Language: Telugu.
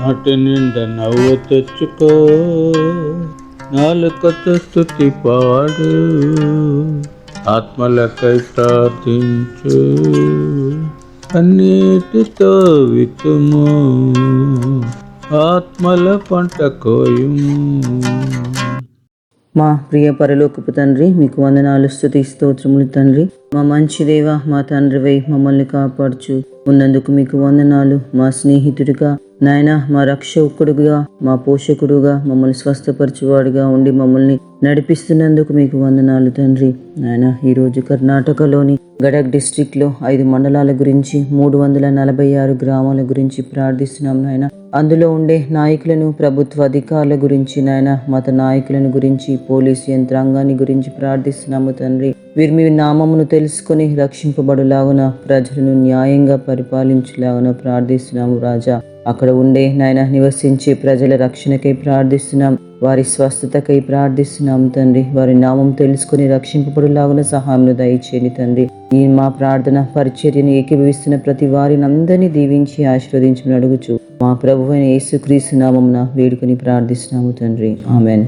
నాటి నిండా నవ్వు తెచ్చుకో. నాలుకతో స్థుతి పాడు. ఆత్మలకై ప్రార్థించు. అన్నిటితో వితుము ఆత్మల పంట కోయుము. మా ప్రియ పరలోకపు తండ్రి మీకు వందనాలు స్థుతి స్తోత్రములు తండ్రి. మా మంచి దేవ మా తండ్రివై మమ్మల్ని కాపాడుచు. ఉన్నందుకు మీకు వందనాలు మా స్నేహితుడిగా నాయన మా రక్షకుడుగా మా పోషకుడుగా మమ్మల్ని స్వస్థపరచువాడుగా ఉండి మమ్మల్ని నడిపిస్తున్నందుకు మీకు వందనాలు తండ్రి. నాయన ఈరోజు కర్ణాటకలోని గడక్ డిస్ట్రిక్ట్లో ఐదు మండలాల గురించి మూడు వందల నలభై ఆరు గ్రామాల గురించి ప్రార్థిస్తున్నాం నాయన. అందులో ఉండే నాయకులను ప్రభుత్వ అధికారుల గురించి నాయన మత నాయకులను గురించి పోలీసు యంత్రాంగాన్ని గురించి ప్రార్థిస్తున్నాము తండ్రి. వీరు మీ నామమును తెలుసుకొని రక్షింపబడులాగున ప్రజలను న్యాయంగా పరిపాలించులాగున ప్రార్థిస్తున్నాము రాజా. అక్కడ ఉండే నాయన నివసించే ప్రజల రక్షణకై ప్రార్థిస్తున్నాం. వారి స్వస్థతకై ప్రార్థిస్తున్నాం తండ్రి. వారి నామం తెలుసుకుని రక్షింపబడులాగున సహాయం దయచేయండి తండ్రి. ఈ మా ప్రార్థన పరిచర్యను ఏకీభవిస్తున్న ప్రతి వారిని అందరినీ దీవించి ఆశీర్వదించమని అడుగుచు. మా ప్రభు అయిన యేసుక్రీస్తు నామమున వేడుకొని ప్రార్థిస్తున్నాము తండ్రి. ఆమెన్.